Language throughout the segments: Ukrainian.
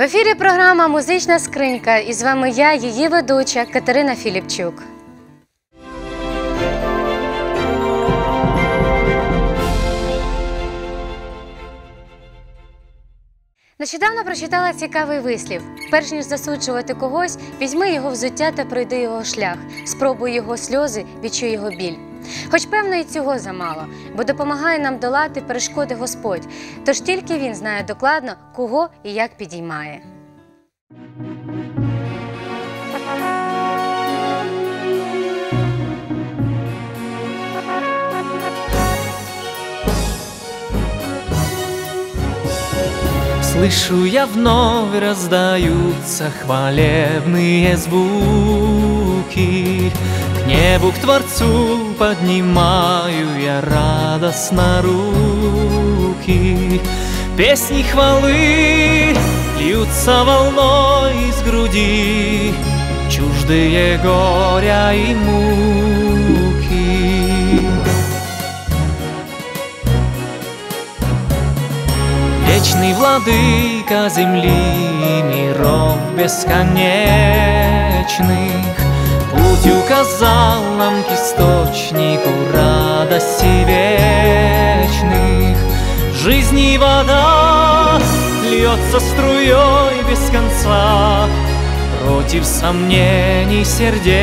В ефірі програма Музична скринька і з вами я, її ведуча Катерина Філіпчук. Нещодавно прочитала цікавий вислів: перш ніж засуджувати когось, візьми його взуття та пройди його шлях, спробуй його сльози, відчуй його біль. Хоч певно і цього замало, бо допомагає нам долати перешкоди Господь, тож тільки він знає докладно, кого і як підіймає. Слышу я вновь раздаются хвалебные звуки небу, к Творцу поднимаю я радостно руки. Песни хвалы льются волной из груди Чуждые горя и муки. Вечный владыка земли миров бесконечных Путь указал нам к источнику радости вечных. Жизни вода льется струей без конца. Против сомнений сердечных.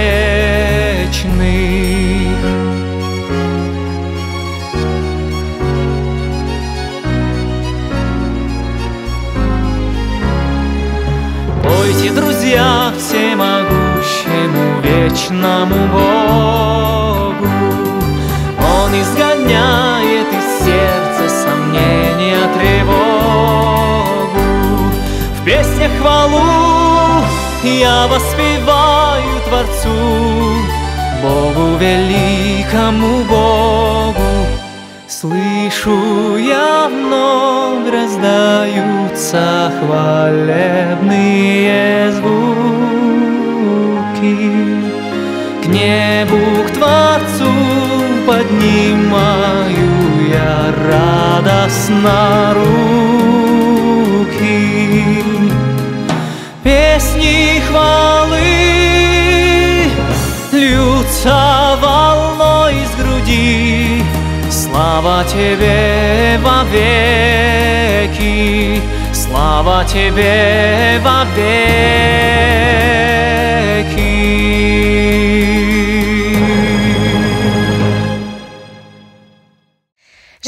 Пойте, друзья, всемогущему вечному Богу. Он изгоняет из сердца сомнения, тревогу. В песнях хвалу я воспеваю Творцу, Богу великому Богу. Слышу я вновь раздаются хвалебные звуки небу, к Творцу поднимаю я радостно руки. Песни хвалы льются волной из груди. Слава Тебе во веки, слава Тебе во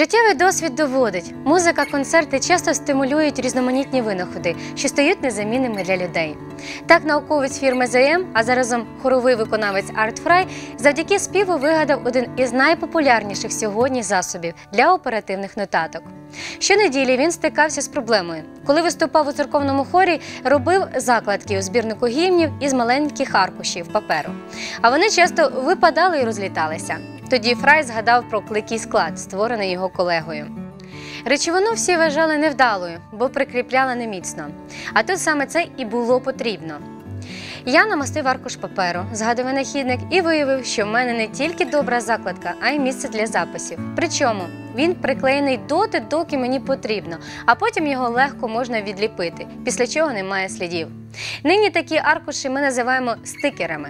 Життєвий досвід доводить, музика, концерти часто стимулюють різноманітні винаходи, що стають незамінними для людей. Так, науковець фірми ЗМ, а заразом хоровий виконавець Арт Фрай, завдяки співу вигадав один із найпопулярніших сьогодні засобів для оперативних нотаток. Щонеділі він стикався з проблемою. Коли виступав у церковному хорі, робив закладки у збірнику гімнів із маленьких аркушів паперу. А вони часто випадали і розліталися. Тоді Фрай згадав про кликий склад, створений його колегою. Речовину всі вважали невдалою, бо прикріпляла неміцно. А тут саме це і було потрібно. Я намастив аркуш паперу, згадав винахідник, і виявив, що в мене не тільки добра закладка, а й місце для записів. Причому він приклеєний доти, доки мені потрібно, а потім його легко можна відліпити, після чого немає слідів. Нині такі аркуші ми називаємо стикерами.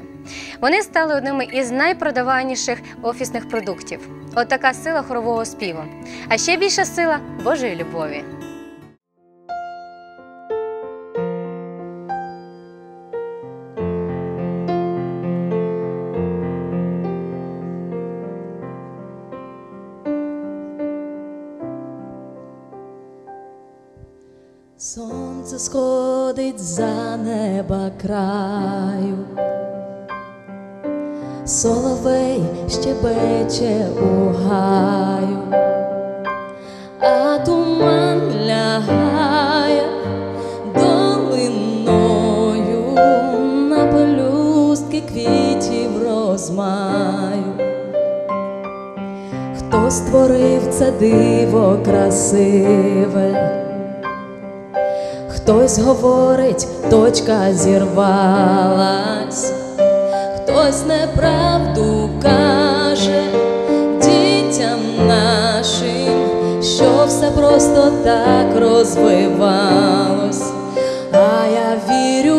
Вони стали одними із найпродаваніших офісних продуктів. От сила хорового співу. А ще більша сила Божої любові. Сонце сходить за неба краю, соловей щебече у гаю, а туман лягає долиною на пелюстки квітів розмаю. Хто створив це диво красиве? Хтось говорить, точка зірвалась, хтось неправду каже дітям нашим, що все просто так розвивалось, а я вірю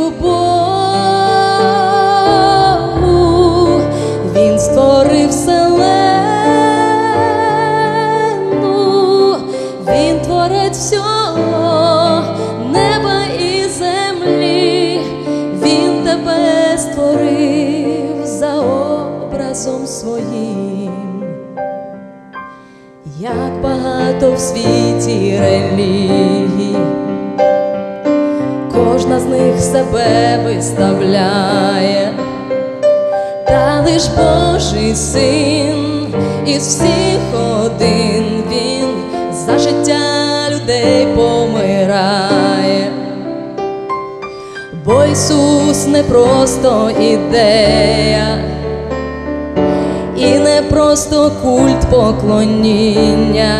світі релігій, кожна з них себе виставляє, та лиш Божий син із всіх один він за життя людей помирає. Бо Ісус не просто ідея, і не просто культ поклоніння,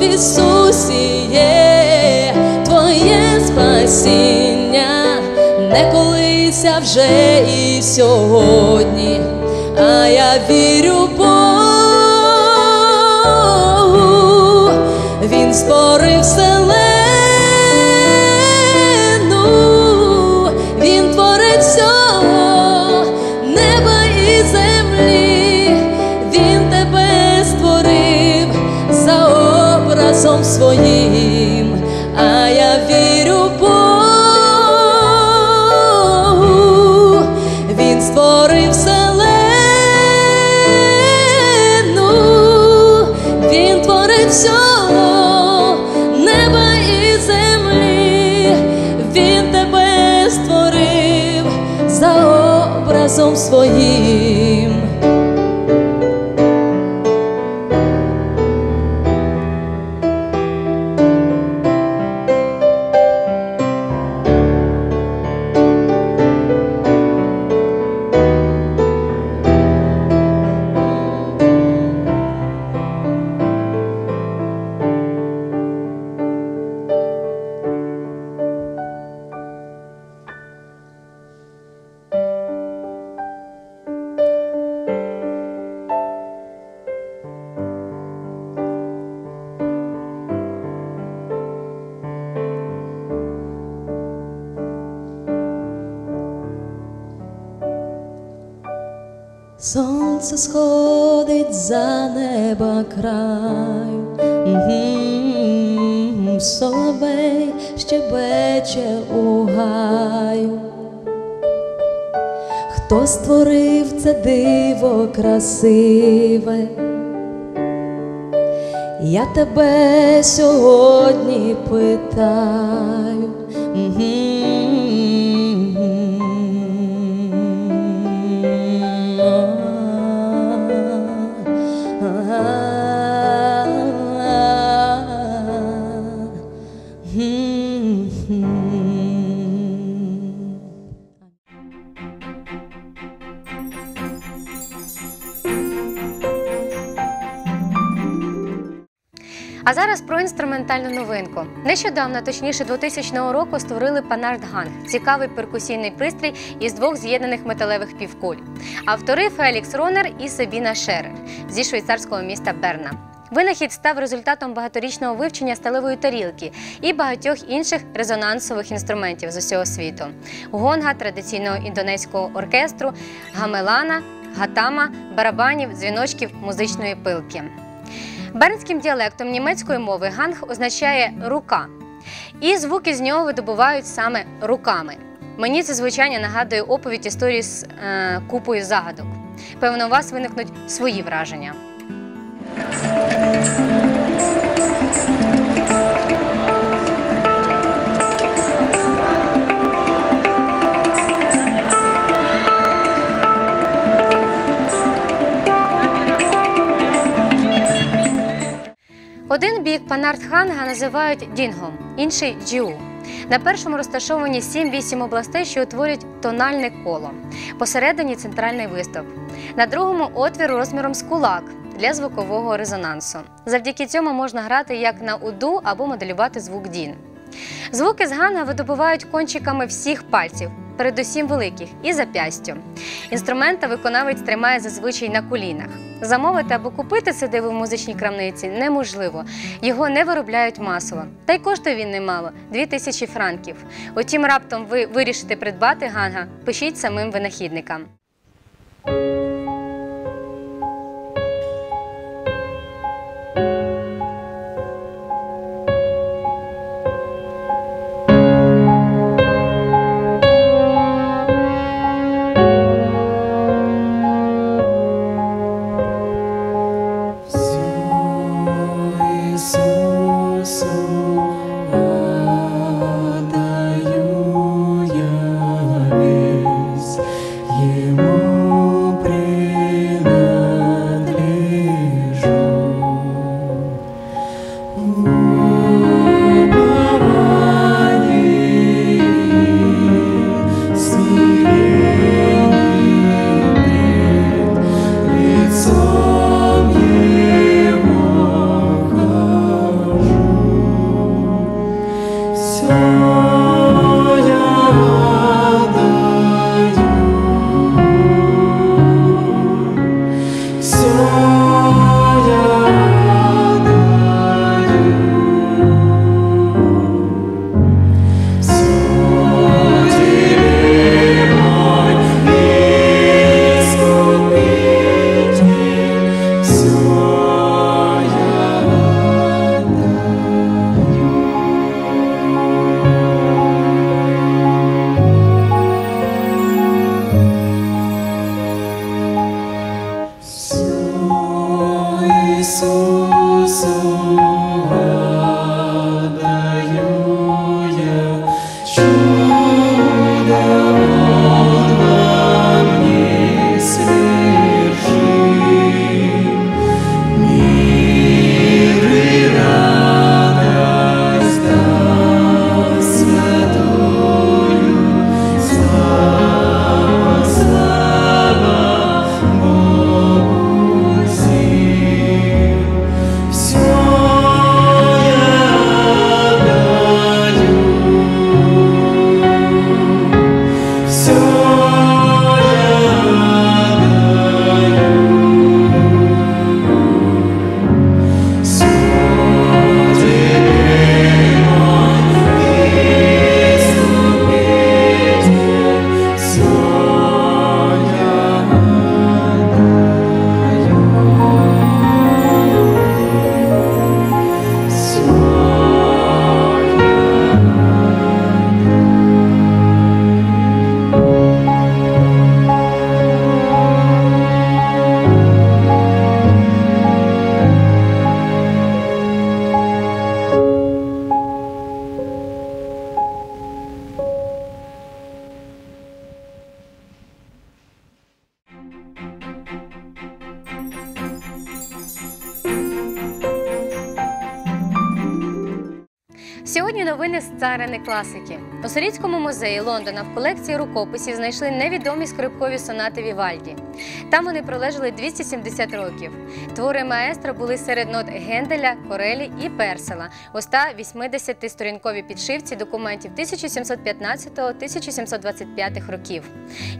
в твоє спасіння, не колися вже і сьогодні, а я вірю Богу, Він створив вселену, образом своїм, а я вірю Богу, Він створив вселену, Він творить всього неба і землі, Він тебе створив за своїм. Сонце сходить за неба Мгм, соловей щебече у гаю. Хто створив це диво красиве? Я тебе сьогодні питаю. А зараз про інструментальну новинку. Нещодавно, точніше 2000 року, створили Панард Ганг – цікавий перкусійний пристрій із двох з'єднаних металевих півкуль. Автори Фелікс Ронер і Сабіна Шерер зі швейцарського міста Берна. Винахід став результатом багаторічного вивчення сталевої тарілки і багатьох інших резонансових інструментів з усього світу: гонга традиційного індонезького оркестру, гамелана, гатама, барабанів, дзвіночків, музичної пилки. Бернським діалектом німецької мови ганг означає рука, і звуки з нього видобувають саме руками. Мені це звучання нагадує оповідь історії з е, купою загадок. Певно, у вас виникнуть свої враження. Панартханга називають дінгом, інший джіу. На першому розташовані 7-8 областей, що утворюють тональне коло. Посередині центральний виступ. На другому отвір розміром з кулак для звукового резонансу. Завдяки цьому можна грати як на уду або моделювати звук дін. Звуки з ганга видобувають кончиками всіх пальців, передусім великих, і зап'ястю. Інструмента виконавець тримає зазвичай на колінах. Замовити або купити це диво в музичній крамниці неможливо. Його не виробляють масово. Та й коштує він немало 2000 франків. Утім, раптом ви вирішите придбати ганга, пишіть самим винахідникам. Царини класики. У Соліцькому музеї Лондона в колекції рукописів знайшли невідомі скрипкові сонати Вівальді. Там вони пролежали 270 років. Твори маестро були серед нот Генделя, Корелі і Персела у 180-сторінковій підшивці документів 1715-1725 років,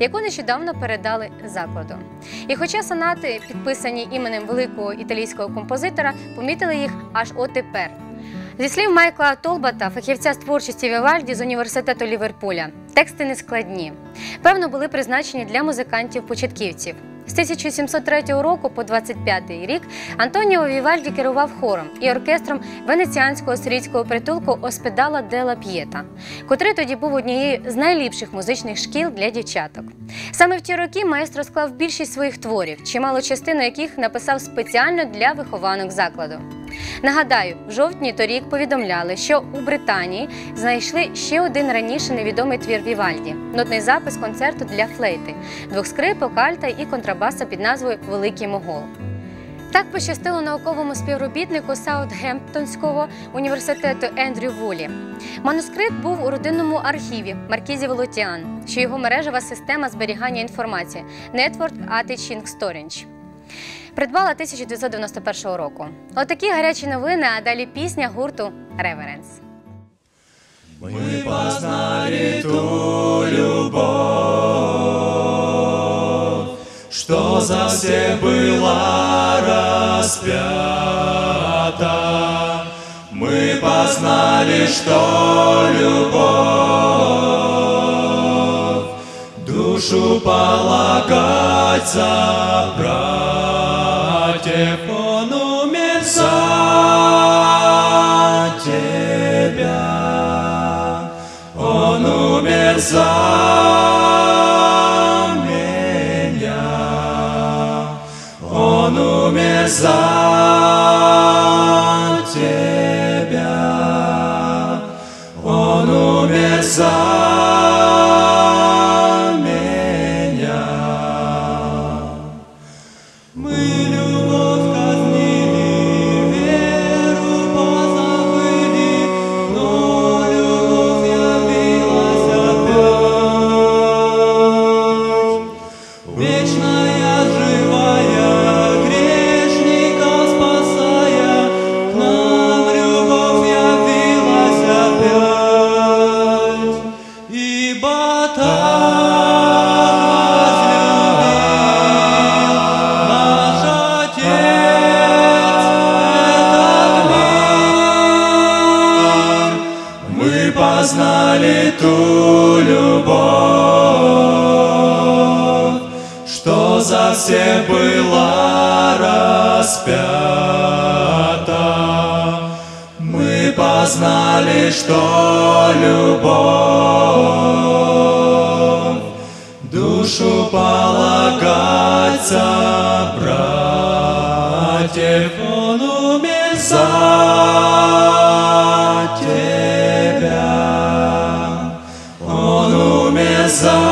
яку нещодавно передали закладу. І хоча сонати, підписані іменем великого італійського композитора, помітили їх аж отепер. Зі слів Майкла Толбата, фахівця з творчості Вівальді з університету Ліверпуля, тексти не складні. Певно, були призначені для музикантів-початківців. З 1703 року по 25 рік Антоніо Вівальді керував хором і оркестром венеціанського сирійського притулку Оспедала Дела П'єта, котрий тоді був однією з найліпших музичних шкіл для дівчаток. Саме в ті роки маестро склав більшість своїх творів, чималу частину яких написав спеціально для вихованок закладу. Нагадаю, в жовтні торік повідомляли, що у Британії знайшли ще один раніше невідомий твір Вівальді нотний запис концерту для флейти, двох скрипок, альта і контрабаса під назвою Великий Могол. Так пощастило науковому співробітнику Саутгемптонського університету Ендрю Вулі. Манускрипт був у родинному архіві Маркізі Волотіан, що його мережева система зберігання інформації Network Attaching Storage. Придбала 1991 року. Отакі гарячі новини, а далі пісня гурту Реверенс. мы познали ту любовь, за всех была распята. Мы познали, что любовь душу полагать за братьев. Он умер за тебя. Он умер за меня. За тебя. Он умер за меня. Распята. Мы познали, что любовь душу полагать за братьев. Он умер за тебя. Он умер за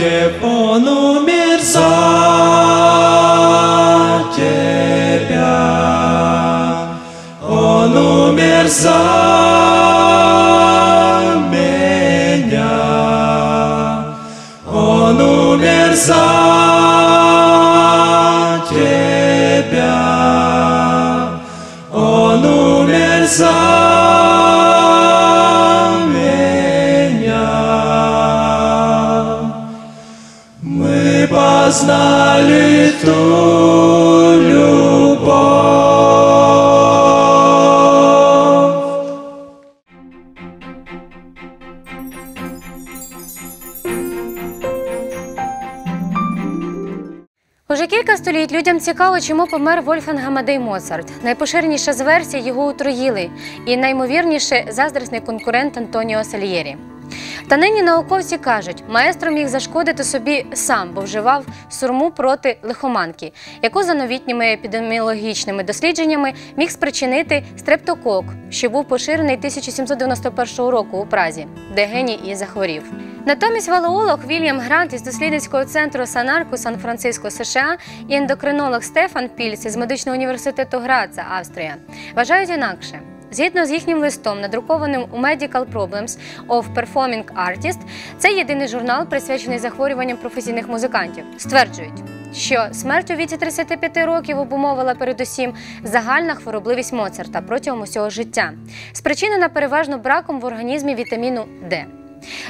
братьев. Он умер за тебя. Он умер за познали ту любовь. Уже кілька століть людям цікаво, чому помер Вольфганг Амадей Моцарт. Найпоширеніша з версій його отруїли, і наймовірніше заздрісний конкурент Антоніо Сальєрі. Та нині науковці кажуть, маестро міг зашкодити собі сам, бо вживав сурму проти лихоманки, яку за новітніми епідеміологічними дослідженнями міг спричинити стрептокок, що був поширений 1791 року у Празі, де геній і захворів. Натомість валеолог Вільям Грант із дослідницького центру Санарку Сан-Франциско США і ендокринолог Стефан Пільс із медичного університету Граца, Австрія, вважають інакше. Згідно з їхнім листом, надрукованим у Medical Problems of Performing Artist, це єдиний журнал, присвячений захворюванням професійних музикантів. Стверджують, що смерть у віці 35 років обумовила передусім загальна хворобливість Моцарта протягом усього життя, спричинена переважно браком в організмі вітаміну Д.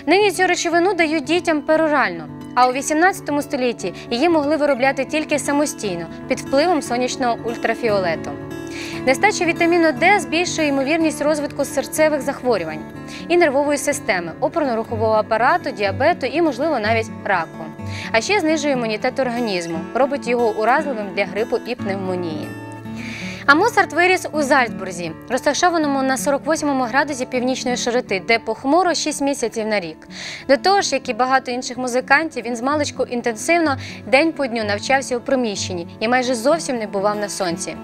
Нині цю речовину дають дітям перорально, а у 18 столітті її могли виробляти тільки самостійно під впливом сонячного ультрафіолету. Нестача вітаміну Д збільшує ймовірність розвитку серцевих захворювань і нервової системи, опорно-рухового апарату, діабету і, можливо, навіть раку. А ще знижує імунітет організму, робить його уразливим для грипу і пневмонії. А Моцарт виріс у Зальцбурзі, розташованому на 48-му градусі північної широти, де похмуро 6 місяців на рік. До того ж, як і багато інших музикантів, він з маличку інтенсивно день по дню навчався у приміщенні і майже зовсім не бував на сонці.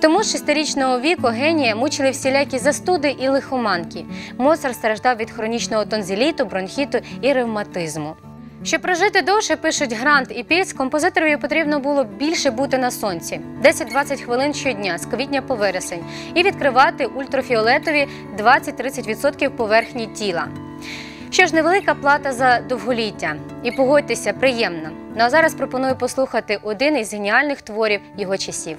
Тому з шестирічного віку генія мучили всілякі застуди і лихоманки. Моцарт страждав від хронічного тонзиліту, бронхіту і ревматизму. Щоб прожити довше, пишуть Грант і Піц, композиторові потрібно було більше бути на сонці 10-20 хвилин щодня з квітня по вересень і відкривати ультрафіолетові 20-30% поверхні тіла. Що ж, невелика плата за довголіття. І погодьтеся, приємно. Ну а зараз пропоную послухати один із геніальних творів його часів.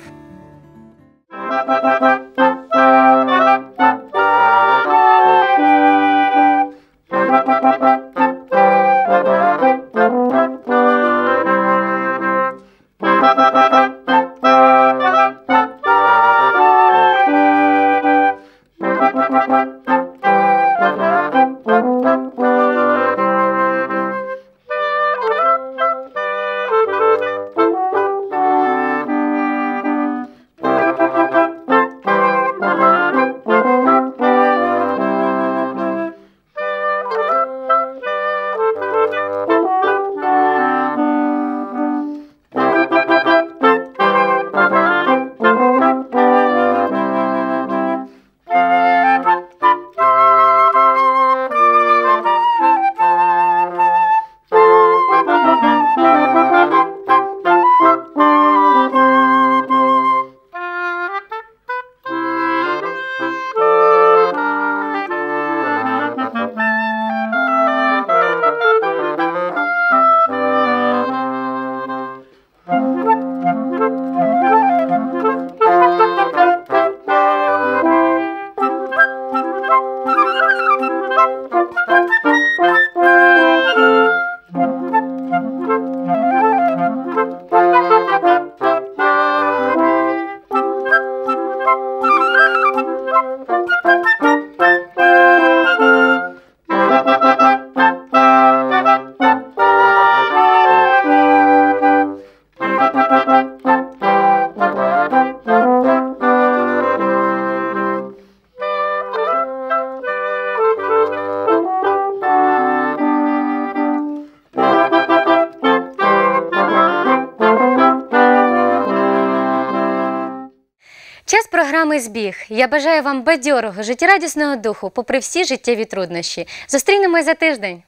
Програми збіг. Я бажаю вам бадьорого, життєрадісного духу, попри всі життєві труднощі. Зустрінемось за тиждень.